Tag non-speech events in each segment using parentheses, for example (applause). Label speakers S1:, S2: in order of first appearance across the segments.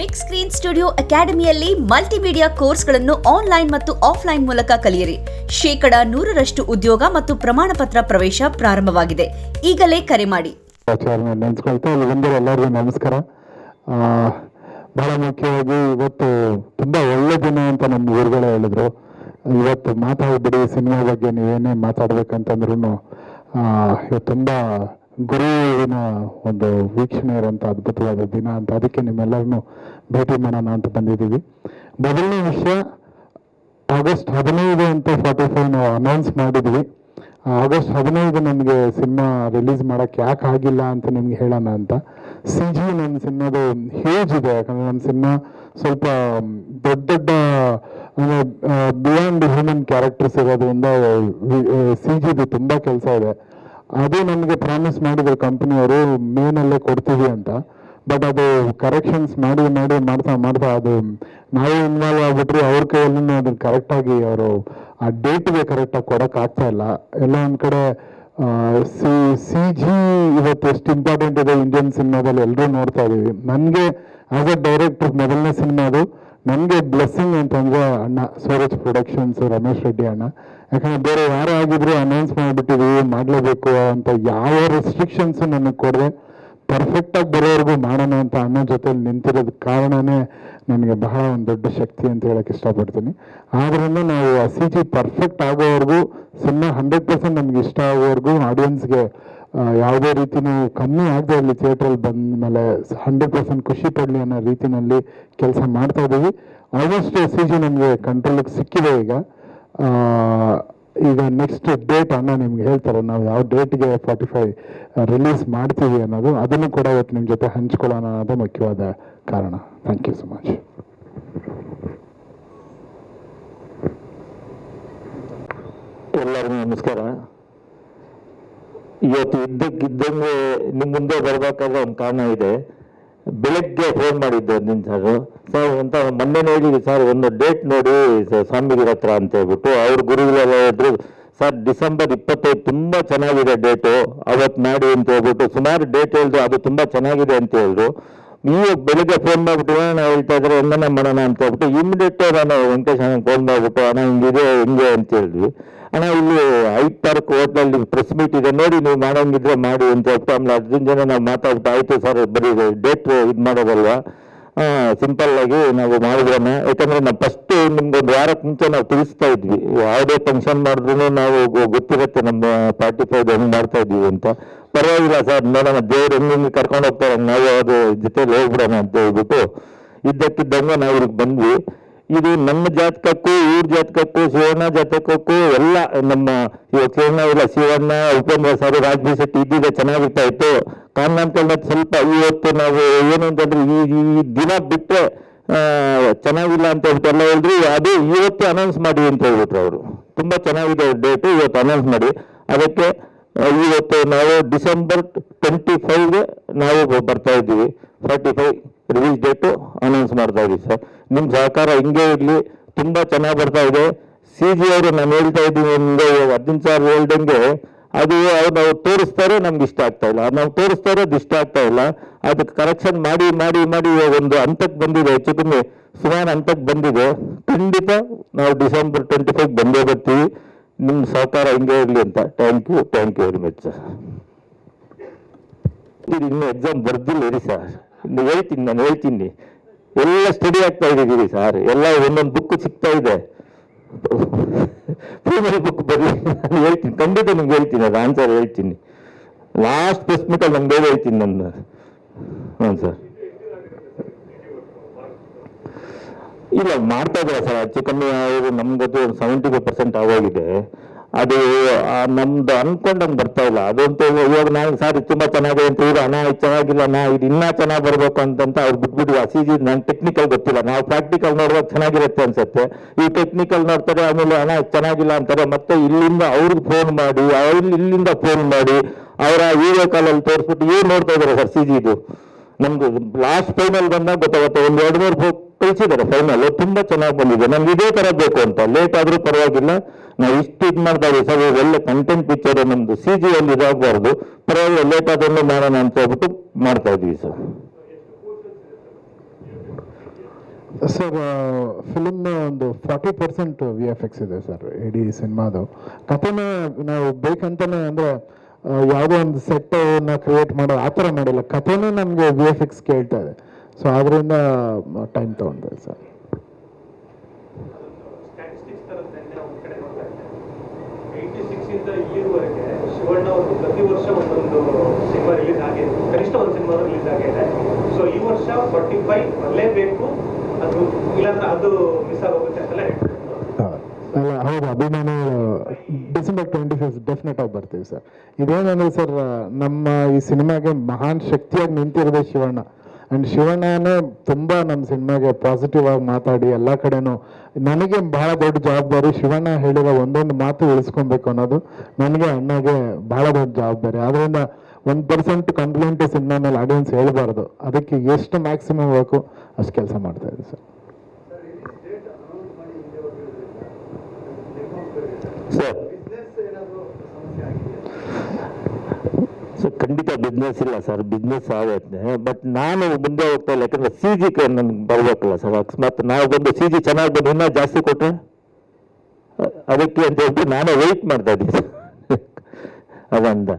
S1: Big screen studio ಅಕಾಡೆಮಿಯಲ್ಲಿ multimedia ಕೋರ್ಸ್ಗಳನ್ನು online ಮತ್ತು ಆಫ್ಲೈನ್ ಮೂಲಕ ಕಲಿಯಿರಿ. ಶೇಕಡ ನೂರರಷ್ಟು ಉದ್ಯೋಗ ಮತ್ತು ಪ್ರಮಾಣ ಪತ್ರ ಪ್ರವೇಶ ಪ್ರಾರಂಭವಾಗಿದೆ. ಈಗಲೇ ಕರೆ ಮಾಡಿ.
S2: ಎಲ್ಲರಿಗೂ ನಮಸ್ಕಾರ. ಬಹಳ ಮುಖ್ಯವಾಗಿ ಇವತ್ತು ತುಂಬಾ ಒಳ್ಳೆ ದಿನ ಅಂತ ನಮ್ಮ ಊರುಗಳೇ ಹೇಳಿದ್ರು. ಇವತ್ತು ಮಾತಾಡ್ಬಿಡಿ, ಸಿನಿಮಾ ಬಗ್ಗೆ ನೀವೇನೇ ಇವತ್ತು ತುಂಬಾ ಗುರುವಿನ ಒಂದು ವೀಕ್ಷಣೆ ಇರುವಂಥ ಅದ್ಭುತವಾದ ದಿನ ಅಂತ ಅದಕ್ಕೆ ನಿಮ್ಮೆಲ್ಲರನ್ನು ಭೇಟಿ ಮಾಡೋಣ ಅಂತ ಬಂದಿದ್ದೀವಿ. ಮೊದಲನೇ ವಿಷಯ, ಆಗಸ್ಟ್ ಹದಿನೈದು ಅಂತ ಫಾರ್ಟಿ ಫೈವ್ ನಾವು ಅನೌನ್ಸ್ ಮಾಡಿದ್ವಿ ಆಗಸ್ಟ್ ಹದಿನೈದು ನಮಗೆ ಸಿನಿಮಾ ರಿಲೀಸ್ ಮಾಡೋಕ್ಕೆ ಯಾಕೆ ಆಗಿಲ್ಲ ಅಂತ ನಿಮ್ಗೆ ಹೇಳೋಣ ಅಂತ. ಸಿ ಜಿ ನನ್ನ ಸಿನಿಮಾದು ಹೇಜ್ ಇದೆ, ಯಾಕಂದ್ರೆ ನನ್ನ ಸಿನಿಮಾ ಸ್ವಲ್ಪ ದೊಡ್ಡ ದೊಡ್ಡ ಬಿಯಾಂಡ್ ಹ್ಯೂಮನ್ ಕ್ಯಾರೆಕ್ಟರ್ಸ್ ಇರೋದ್ರಿಂದ ಸಿ ಜಿದು ತುಂಬ ಕೆಲಸ ಇದೆ. ಅದು ನಮಗೆ ಪ್ರಾಮಿಸ್ ಮಾಡಿದ್ರು ಕಂಪ್ನಿಯವರು ಮೇನಲ್ಲೇ ಕೊಡ್ತೀವಿ ಅಂತ. ಬಟ್ ಅದು ಕರೆಕ್ಷನ್ಸ್ ಮಾಡಿ ಮಾಡಿ ಮಾಡ್ತಾ ಮಾಡ್ತಾ ಅದು ನಾವೇ ಇನ್ವಾಲ್ವ್ ಆಗ್ಬಿಟ್ರಿ ಅವ್ರ ಕೈಯಲ್ಲೂ ಅದನ್ನ ಕರೆಕ್ಟಾಗಿ ಅವರು ಆ ಡೇಟ್ಗೆ ಕರೆಕ್ಟಾಗಿ ಆಗ್ತಾ ಇಲ್ಲ. ಎಲ್ಲ ಒಂದು ಕಡೆ ಸಿ ಸಿ ಜಿ ಇವತ್ತು ಎಷ್ಟು ಇಂಪಾರ್ಟೆಂಟ್ ಇದೆ ಇಂಡಿಯನ್ ಸಿನಿಮಾದಲ್ಲಿ ಎಲ್ಲರೂ ನೋಡ್ತಾ ಇದೀವಿ. ನನಗೆ ಆಸ್ ಅ ಡೈರೆಕ್ಟರ್ ಮೊದಲನೇ ಸಿನಿಮಾ ಅದು. ನನಗೆ ಬ್ಲೆಸ್ಸಿಂಗ್ ಅಂತಂದ್ರೆ ಅಣ್ಣ ಸೂರಜ್ ಪ್ರೊಡಕ್ಷನ್ಸ್ ರಮೇಶ್ ರೆಡ್ಡಿ ಅಣ್ಣ. ಯಾಕಂದ್ರೆ ಬೇರೆ ಯಾರೇ ಆಗಿದ್ರು ಅನೌನ್ಸ್ ಮಾಡಿಬಿಟ್ಟಿದ್ವಿ ಮಾಡಲೇಬೇಕು ಅಂತ ಯಾವ ರೆಸ್ಟ್ರಿಕ್ಷನ್ಸ್ ನನಗೆ ಕೊಡದೆ ಪರ್ಫೆಕ್ಟ್ ಆಗಿ ಬರೋವರೆಗೂ ಮಾಡೋಣ ಅಂತ ಅಣ್ಣ ಜೊತೆಲಿ ನಿಂತಿರೋದ್ ಕಾರಣನೇ ನನಗೆ ಬಹಳ ಒಂದು ದೊಡ್ಡ ಶಕ್ತಿ ಅಂತ ಹೇಳಕ್ ಇಷ್ಟಪಡ್ತೀನಿ. ಆದ್ರಿಂದ ನಾವು ಸಿ ಜಿ ಪರ್ಫೆಕ್ಟ್ ಆಗೋವರೆಗೂ ಸುಮ್ಮನೆ ಹಂಡ್ರೆಡ್ ಪರ್ಸೆಂಟ್ ನಮ್ಗೆ ಇಷ್ಟ ಆಗೋವರೆಗೂ ಆಡಿಯನ್ಸ್ಗೆ ಯಾವುದೇ ರೀತಿನೂ ಕಮ್ಮಿ ಆಗದೆ ಅಲ್ಲಿ ಥಿಯೇಟ್ರಲ್ಲಿ ಬಂದ ಮೇಲೆ ಹಂಡ್ರೆಡ್ ಪರ್ಸೆಂಟ್ ಖುಷಿ ಪಡಲಿ ಅನ್ನೋ ರೀತಿನಲ್ಲಿ ಕೆಲಸ ಮಾಡ್ತಾ ಇದ್ದೀವಿ. ಆಲ್ಮೋಸ್ಟ್ ಸಿ ಜಿ ನಮಗೆ ಕಂಟ್ರೋಲಿಗೆ ಸಿಕ್ಕಿದೆ ಈಗ. ಈಗ ನೆಕ್ಸ್ಟ್ ಡೇಟ್ ಅನ್ನ ನಿಮ್ಗೆ ಹೇಳ್ತಾರೆ. ನಾವು ಯಾವ ಡೇಟ್ಗೆ ಫಾರ್ಟಿ ಫೈವ್ ರಿಲೀಸ್ ಮಾಡ್ತೀವಿ ಅನ್ನೋದು, ಅದನ್ನು ಕೂಡ ಇವತ್ತು ನಿಮ್ಮ ಜೊತೆ ಹಂಚ್ಕೊಳ್ಳೋಣ ಅನ್ನೋದು ಮುಖ್ಯವಾದ ಕಾರಣ. ಥ್ಯಾಂಕ್ ಯು ಸೊ ಮಚ್
S3: ಎಲ್ಲರಿಗೂ ನಮಸ್ಕಾರ. ಇವತ್ತು ಇದ್ದಕ್ಕಿದ್ದಂಗೆ ನಿಮ್ಮ ಮುಂದೆ ಬರಬೇಕಾದ್ರೆ ಒಂದು ಕಾರಣ ಇದೆ. ಬೆಳಗ್ಗೆ ಫೋನ್ ಮಾಡಿದ್ದೆ ನಿನ್ ಸರ್ ಸರ್ ಅಂತ ಮೊನ್ನೆ ಹೇಳಿದ್ವಿ ಸರ್ ಒಂದು ಡೇಟ್ ನೋಡಿ ಸ್ವಾಮಿಗಳ ಹತ್ರ ಅಂತ ಹೇಳ್ಬಿಟ್ಟು ಅವ್ರ ಗುರುಗಳೆಲ್ಲ ಹೇಳಿದ್ರು ಸರ್ ಡಿಸೆಂಬರ್ ಇಪ್ಪತ್ತೈದು ತುಂಬಾ ಚೆನ್ನಾಗಿದೆ ಡೇಟು ಅವತ್ತು ಮಾಡಿ ಅಂತ ಹೇಳ್ಬಿಟ್ಟು ಸುಮಾರು ಡೇಟ್ ಹೇಳಿದ್ರು ಅದು ತುಂಬಾ ಚೆನ್ನಾಗಿದೆ ಅಂತ ಹೇಳಿದ್ರು. ನೀವು ಬೆಳಿಗ್ಗೆ ಫೋನ್ ಮಾಡ್ಬಿಟ್ಟು ನಾನು ಹೇಳ್ತಾ ಇದ್ರೆ ಹೆಂಗನ ಮಾಡೋಣ ಅಂತ ಹೇಳ್ಬಿಟ್ಟು ಇಮಿಡಿಯೇಟ್ ನಾನು ವೆಂಕಟೇಶ್ ಫೋನ್ ಮಾಡ್ಬಿಟ್ಟು, ಅಣ್ಣ ಹಿಂಗಿದೆ, ಹಿಂಗೆ ಅಂತ ಹೇಳಿದ್ವಿ. ಅಣ್ಣ, ಇಲ್ಲಿ ಐದ್ ತಾರೀಕು ಹೋಟ್ಲಲ್ಲಿ ಪ್ರೆಸ್ ಮೀಟ್ ಇದೆ. ನೋಡಿ ನೀವು ಮಾಡಂಗಿದ್ರೆ ಮಾಡಿ ಅಂತ ಹೇಳ್ತಾ ಆಮೇಲೆ ಜನ ನಾವು ಮಾತಾಡ್ತಾ, ಆಯ್ತು ಸರ್, ಬರೀ ಡೇಟ್ ಇದು ಮಾಡೋದಲ್ವಾ? ಸಿಂಪಲ್ ಆಗಿ ನಾವು ಮಾಡಿದ್ರೆ ಯಾಕಂದ್ರೆ ನಾವು ಫಸ್ಟ್ ನಿಮ್ಗೆ ಒಂದು ವಾರಕ್ಕೆ ಮುಂಚೆ ನಾವು ತಿಳಿಸ್ತಾ ಇದ್ವಿ. ಯಾವುದೇ ಫಂಕ್ಷನ್ ಮಾಡಿದ್ರು ನಾವು ಗೊತ್ತಿರುತ್ತೆ ನಮ್ಮ ಪಾರ್ಟಿ ಫೈವ್ ಹೆಂಗ್ ಮಾಡ್ತಾ ಇದೀವಿ ಅಂತ. ಪರವಾಗಿಲ್ಲ ಸರ್ ನೋಡೋಣ ದೇವ್ರು ಹೆಂಗ್ ಹಿಂಗೆ ಕರ್ಕೊಂಡು ಹೋಗ್ತಾರೆ, ನಾವು ಅದು ಜೊತೆಲಿ ಹೋಗ್ಬಿಡೋಣ ಅಂತ ಹೇಳ್ಬಿಟ್ಟು ಇದ್ದಕ್ಕಿದ್ದಂಗೆ ನಾವು ಇಲ್ಲಿಗೆ ಬಂದ್ವಿ. ಇದು ನಮ್ಮ ಜಾತಕಕ್ಕೂ ಇವ್ರ ಜಾತಕಕ್ಕೂ ಶಿವಣ್ಣ ಜಾತಕಕ್ಕೂ ಎಲ್ಲ ನಮ್ಮ ಇವಾಗ ಶಿವಣ್ಣ ಇಲ್ಲ ಶಿವಣ್ಣ, ಉಪೇಂದ್ರ ಸರ್, ರಾಜ್ಬಿ ಶೆಟ್ಟಿ ಇದ್ದಿದೆ ಚೆನ್ನಾಗಿರ್ತಾ ಇತ್ತು. ಕಾರಣಾಂತರ ಸ್ವಲ್ಪ ಇವತ್ತು ನಾವು ಏನು ಅಂತಂದ್ರೆ ಈ ಈ ದಿನ ಬಿಟ್ಟರೆ ಚೆನ್ನಾಗಿಲ್ಲ ಅಂತ ಹೇಳ್ಬಿಟ್ಟು ಎಲ್ಲ ಹೇಳಿದ್ರು. ಅದು ಇವತ್ತು ಅನೌನ್ಸ್ ಮಾಡಿ ಅಂತ ಹೇಳ್ಬಿಟ್ರು ಅವರು. ತುಂಬಾ ಚೆನ್ನಾಗಿದೆ ಡೇಟ್ ಇವತ್ತು ಅನೌನ್ಸ್ ಮಾಡಿ. ಅದಕ್ಕೆ ಇವತ್ತು ನಾವು ಡಿಸೆಂಬರ್ ಟ್ವೆಂಟಿ ಫೈವ್ಗೆ ನಾವು ಬರ್ತಾ ಇದ್ದೀವಿ. Forty five release date announce ಮಾಡ್ತಾ ಇದ್ದೀವಿ ಸರ್ ನಿಮ್ಮ ಸಹಕಾರ ಹಿಂಗೆ ಇರಲಿ, ತುಂಬ ಚೆನ್ನಾಗಿ ಬರ್ತಾ ಇದೆ. ಸಿ ಜಿ ಅವರು ನಾನು ಹೇಳ್ತಾ ಇದ್ದೀನಿ, ನಿಮಗೆ ಹದಿನೈದು ಸಾವಿರ ಹೇಳ್ದಂಗೆ ಅದು ಅವ್ರು ನಾವು ತೋರಿಸ್ತಾರೆ, ನಮ್ಗೆ ಇಷ್ಟ ಆಗ್ತಾ ಇಲ್ಲ. ನಾವು ತೋರಿಸ್ತಾರೆ, ಅದು ಇಷ್ಟ ಆಗ್ತಾ ಇಲ್ಲ. ಅದಕ್ಕೆ ಕರೆಕ್ಷನ್ ಮಾಡಿ ಮಾಡಿ ಮಾಡಿ ಒಂದು ಹಂತಕ್ಕೆ ಬಂದಿದೆ, ಹೆಚ್ಚು ಕಮ್ಮಿ ಸುಮಾರು ಹಂತಕ್ಕೆ ಬಂದಿದೆ. ಖಂಡಿತ ನಾವು ಡಿಸೆಂಬರ್ ಟ್ವೆಂಟಿ ಫೈವ್ ಬಂದೇ ಬರ್ತೀವಿ. ನಿಮ್ಮ ಸಹಕಾರ ಹಿಂಗೆ ಇರಲಿ ಅಂತ. Thank you thank you very much sir ಇನ್ನು ಎಕ್ಸಾಮ್ ಬರ್ದಿಲ್ಲ ರೀ ಸರ್ ಹೇಳ್ತೀನಿ ನಾನು ಹೇಳ್ತೀನಿ ಎಲ್ಲ ಸ್ಟಡಿ ಆಗ್ತಾ ಇದ್ದೀವಿ ಸರ್ ಎಲ್ಲ ಒಂದೊಂದು ಬುಕ್ ಸಿಗ್ತಾ ಇದೆ. ಬುಕ್ ಬರಲಿ. ನಾನು ಹೇಳ್ತೀನಿ, ಖಂಡಿತ ನಿಮ್ಗೆ ಹೇಳ್ತೀನಿ, ಅದು ಆನ್ಸರ್ ಹೇಳ್ತೀನಿ. ಲಾಸ್ಟ್ ಪ್ರೆಸ್ ಮೀಟಲ್ಲಿ ನಂಗೆ ಹೇಳ್ತೀನಿ ನನ್ನ. ಹಾಂ ಸರ್ ಇಲ್ಲ, ಮಾಡ್ತಾ ಇದ್ದಾರೆ ಸರ್ ಹೆಚ್ಚು ಕಮ್ಮಿ ನಮ್ಗದು ಸೆವೆಂಟಿ ಫೈವ್ ಪರ್ಸೆಂಟ್ ಆಗೋಗಿದೆ. ಅದು ನಮ್ದು ಅನ್ಕೊಂಡಂಗೆ ಬರ್ತಾ ಇಲ್ಲ. ಅದಂತೂ ಇವಾಗ ನಾನು, ಸಾರಿ, ತುಂಬಾ ಚೆನ್ನಾಗಿದೆ ಅಂತ ಈಗ ಇದು ಚೆನ್ನಾಗಿಲ್ಲ. ನಾ ಇದು ಇನ್ನೂ ಚೆನ್ನಾಗಿ ಬರ್ಬೇಕು ಅಂತಂತ ಅವ್ರು ಬಿಟ್ಬಿಟ್ಟು ಆ ಸಿ ಜಿ ನಂಗೆ ಟೆಕ್ನಿಕಲ್ ಗೊತ್ತಿಲ್ಲ. ನಾವು ಪ್ರಾಕ್ಟಿಕಲ್ ನೋಡುವಾಗ ಚೆನ್ನಾಗಿರುತ್ತೆ ಅನ್ಸುತ್ತೆ. ಈ ಟೆಕ್ನಿಕಲ್ ನೋಡ್ತಾರೆ, ಆಮೇಲೆ, ಅಣ್ಣ ಚೆನ್ನಾಗಿಲ್ಲ ಅಂತಾರೆ. ಮತ್ತೆ ಇಲ್ಲಿಂದ ಅವ್ರಿಗೆ ಫೋನ್ ಮಾಡಿ, ಅವ್ರು ಇಲ್ಲಿಂದ ಫೋನ್ ಮಾಡಿ, ಅವರ ವಿಡಿಯೋ ಕಾಲಲ್ಲಿ ತೋರಿಸ್ಬಿಟ್ಟು ಏನು ನೋಡ್ತಾ ಇದ್ದಾರೆ ಸರ್ ಸಿ ಇದು ನಮ್ದು ಲಾಸ್ಟ್ ಫೈನಲ್ ಬಂದಾಗ ಗೊತ್ತಾಗುತ್ತೆ. ಒಂದು ಎರಡು ಮೂರು ಕಳಿಸಿದ್ದಾರೆ ಫೈನಲ್ ತುಂಬಾ ಚೆನ್ನಾಗಿ ಬಂದಿದೆ. ನಮ್ಗೆ ಇದೇ ತರ ಬೇಕು ಅಂತ. ಲೇಟ್ ಆದ್ರೂ ಪರವಾಗಿಲ್ಲ. ನಾವು ಇಷ್ಟು ಇದು ಮಾಡ್ತಾ ಸರ್ ಒಳ್ಳೆ ಕಂಟೆಂಟ್ ಪಿಕ್ಚರ್ ನಮ್ದು ಸಿ ಜಿ ಅಲ್ಲಿ ಇದಾಗಬಾರ್ದು. ಪರವಾಗಿಲ್ಲ ಲೇಟ್ ಆದ್ರೂ ಮಾಡೋಣ ಅಂತ ಹೇಳ್ಬಿಟ್ಟು ಮಾಡ್ತಾ ಇದೀವಿ ಸರ್.
S2: ಸರ್ ಫಿಲ್ಮ್ ಒಂದು forty percent V F X ಇದೆ ಸರ್, ಇಡೀ ಸಿನಿಮಾದು. ಕಥೆನ ನಾವು ಬೇಕಂತಾನೆ ಅಂದರೆ ಯಾವುದೋ ಒಂದು ಸೆಟ್ಟನ್ನು ಕ್ರಿಯೇಟ್ ಮಾಡೋ, ಆ ಥರ ಮಾಡಿಲ್ಲ. ಕಥೆನೇ ನಮಗೆ ವಿ ಎಫ್ ಎಕ್ಸ್ ಕೇಳ್ತಾ ಇದೆ. ಸೊ ಅದರಿಂದ ಟೈಮ್ ತೊಗೊಂಡೆ ಸರ್.
S4: ಪ್ರತಿ ವರ್ಷ ಒಂದೊಂದು ಸಿನಿಮಾ ರಿಲೀಸ್ ಆಗಿದೆ ಕನಿಷ್ಠ ಒಂದು ಸಿನಿಮಾ ರಿಲೀಸ್ ಆಗಿದೆ ಸೊ ಈ ವರ್ಷ ಫಾರ್ಟಿ ಫೈವ್ ಬರಲೇಬೇಕು. ಅದು ಇಲ್ಲಾಂದ್ರೆ ಅದು ಮಿಸ್ ಆಗೋಗುತ್ತೆ ಅಂತೆಲ್ಲ ಹೇಳ್ತಿದ್ರು
S2: ಅಲ್ಲ ಹೌದು ಅಭಿಮಾನಿ ಡಿಸೆಂಬರ್ ಟ್ವೆಂಟಿ ಫಿಫ್ತ್ ಡೆಫಿನೆಟ್ ಆಗಿ ಬರ್ತೀವಿ ಸರ್. ಇದೇನಂದ್ರೆ ಸರ್ ನಮ್ಮ ಈ ಸಿನಿಮಾಗೆ ಮಹಾನ್ ಶಕ್ತಿಯಾಗಿ ನಿಂತಿರೋದೇ ಶಿವಣ್ಣ. ಆ್ಯಂಡ್ ಶಿವಣ್ಣನೇ ತುಂಬ ನಮ್ಮ ಸಿನಿಮಾಗೆ ಪಾಸಿಟಿವ್ ಆಗಿ ಮಾತಾಡಿ ಎಲ್ಲ ಕಡೆನೂ. ನನಗೆ ಬಹಳ ದೊಡ್ಡ ಜವಾಬ್ದಾರಿ ಶಿವಣ್ಣ ಹೇಳಿರೋ ಒಂದೊಂದು ಮಾತು ಉಳಿಸ್ಕೊಬೇಕು ಅನ್ನೋದು. ನನಗೆ ಅಣ್ಣಗೆ ಬಹಳ ದೊಡ್ಡ ಜವಾಬ್ದಾರಿ. ಆದ್ದರಿಂದ ಒಂದು ಪರ್ಸೆಂಟ್ ಕಂಪ್ಲೇಂಟ್ ಸಿನಿಮಾ ಮೇಲೆ ಆಡಿಯನ್ಸ್ ಹೇಳ್ಬಾರ್ದು. ಅದಕ್ಕೆ ಎಷ್ಟು ಮ್ಯಾಕ್ಸಿಮಮ್ ಬೇಕು ಅಷ್ಟು ಕೆಲಸ ಮಾಡ್ತಾ ಇದ್ದೀವಿ ಸರ್
S3: ಸರ್. ಸರ್ ಖಂಡಿತ ಬಿಸ್ನೆಸ್ ಇಲ್ಲ ಸರ್ ಬಿಸ್ನೆಸ್ ಆಗುತ್ತೆ ಬಟ್ ನಾನು ಮುಂದೆ ಹೋಗ್ತಾ ಇಲ್ಲ, ಯಾಕಂದ್ರೆ ಸಿ ಜಿ ನನ್ಗೆ ಬರ್ಬೇಕಲ್ಲ ಸರ್ ಅಕಸ್ಮಾತ್ ನಾವು ಬಂದು ಸಿ ಜಿ ಚೆನ್ನಾಗಿ ಬಂದು ಇನ್ನೂ ಜಾಸ್ತಿ ಕೊಟ್ಟರೆ ಅದಕ್ಕೆ ಅಂತ ಹೇಳ್ಬಿಟ್ಟು ನಾನೇ ವೆಯ್ಟ್ ಮಾಡ್ತಾ ಇದ್ದೀನಿ ಅದಂದ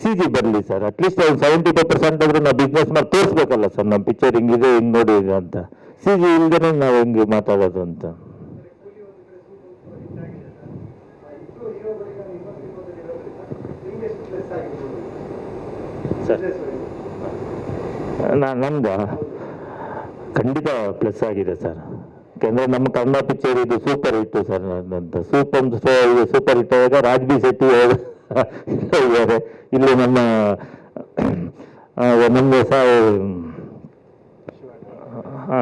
S3: ಸಿ ಜಿ ಬರಲಿ ಸರ್ ಅಟ್ಲೀಸ್ಟ್ ಒಂದು ಸೆವೆಂಟಿ ಫೈವ್ ಪರ್ಸೆಂಟ್ ಆದರೆ ನಾವು ಬಿಸ್ನೆಸ್ ಮಾಡಿ ತೋರಿಸ್ಬೇಕಲ್ಲ ಸರ್ ನಮ್ಮ ಪಿಕ್ಚರ್ ಹಿಂಗಿದೆ, ಹಿಂಗೆ ನೋಡಿ ಅಂತ. ಸಿ ಜಿ ಇಲ್ದೇ ನಾವು ಹಿಂಗೆ ಮಾತಾಡೋದು ಅಂತ. ಸರ್. ನಾ- ನಂದ ಖಂಡಿತ ಪ್ಲಸ್ ಆಗಿದೆ ಸರ್. ಯಾಕೆಂದರೆ ನಮ್ಮ ಕನ್ನಡ ಪಿಕ್ಚರ್ ಇದು ಸೂಪರ್ ಹಿಟ್ಟು ಸರ್. ಅಂತ ಸೂಪರ್ ಸೂಪರ್ ಹಿಟ್ ಆದಾಗ ರಾಜ್ಬಿ ಶೆಟ್ಟಿ (laughs) ಇದ್ದಾರೆ. ಇಲ್ಲಿ ನಮ್ಮ ಆ, ನಮ್ಮ ಸ ಆ,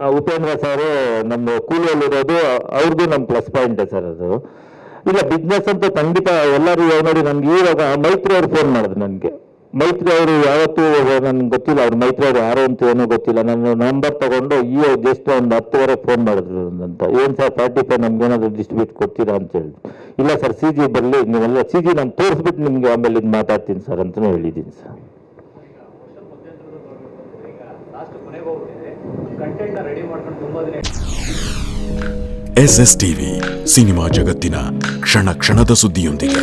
S3: ಆ, ಉಪೇಂದ್ರ ಸರ್ ನಮ್ಮ ಕೂಲಿಯಲ್ಲಿರೋದು ಅವ್ರದ್ದು ನಮ್ಮ ಪ್ಲಸ್ ಪಾಯಿಂಟ್ ಸರ್ ಅದು. ಇಲ್ಲ ಬಿಸ್ನೆಸ್ ಅಂತೂ ಖಂಡಿತ ಎಲ್ಲರೂ ನೋಡಿ ನಮ್ಗೆ ಇವಾಗ ಮೈತ್ರಿ ಅವ್ರು ಫೋನ್ ಮಾಡಿದ್ರು ನನಗೆ. ಮೈತ್ರಿ ಅವರು ಯಾವತ್ತೂ ನನ್ಗೆ ಗೊತ್ತಿಲ್ಲ, ಅವ್ರು ಮೈತ್ರಿ ಅವರು ಯಾರು ಅಂತ ಏನೋ ಗೊತ್ತಿಲ್ಲ. ನನ್ನ ನಂಬರ್ ತಗೊಂಡು ಈ ಜಸ್ಟ್ ಒಂದು ಹತ್ತುವರೆ ಫೋನ್ ಮಾಡಿದ್ರು ಅಂತ ಏನು ಸರ್ ಫಾರ್ಟಿ ಫೈವ್ ನಮ್ಗೆ ಏನಾದರೂ ಡಿಸ್ಟ್ರಿಬ್ಯೂಟ್ ಕೊಡ್ತೀರಾ ಅಂತ ಹೇಳಿ ಇಲ್ಲ ಸರ್ ಸಿ ಜಿ ಬರಲಿ, ನೀವೆಲ್ಲ ಸಿ ಜಿ ನಾನು ತೋರಿಸ್ಬಿಟ್ಟು ನಿಮಗೆ ಆಮೇಲೆ ಇದು ಮಾತಾಡ್ತೀನಿ ಸರ್ ಅಂತಲೂ ಹೇಳಿದ್ದೀನಿ sir
S5: S S TV cinema ಜಗತ್ತಿನ ಕ್ಷಣ ಕ್ಷಣದ ಸುದ್ದಿಯೊಂದಿಗೆ.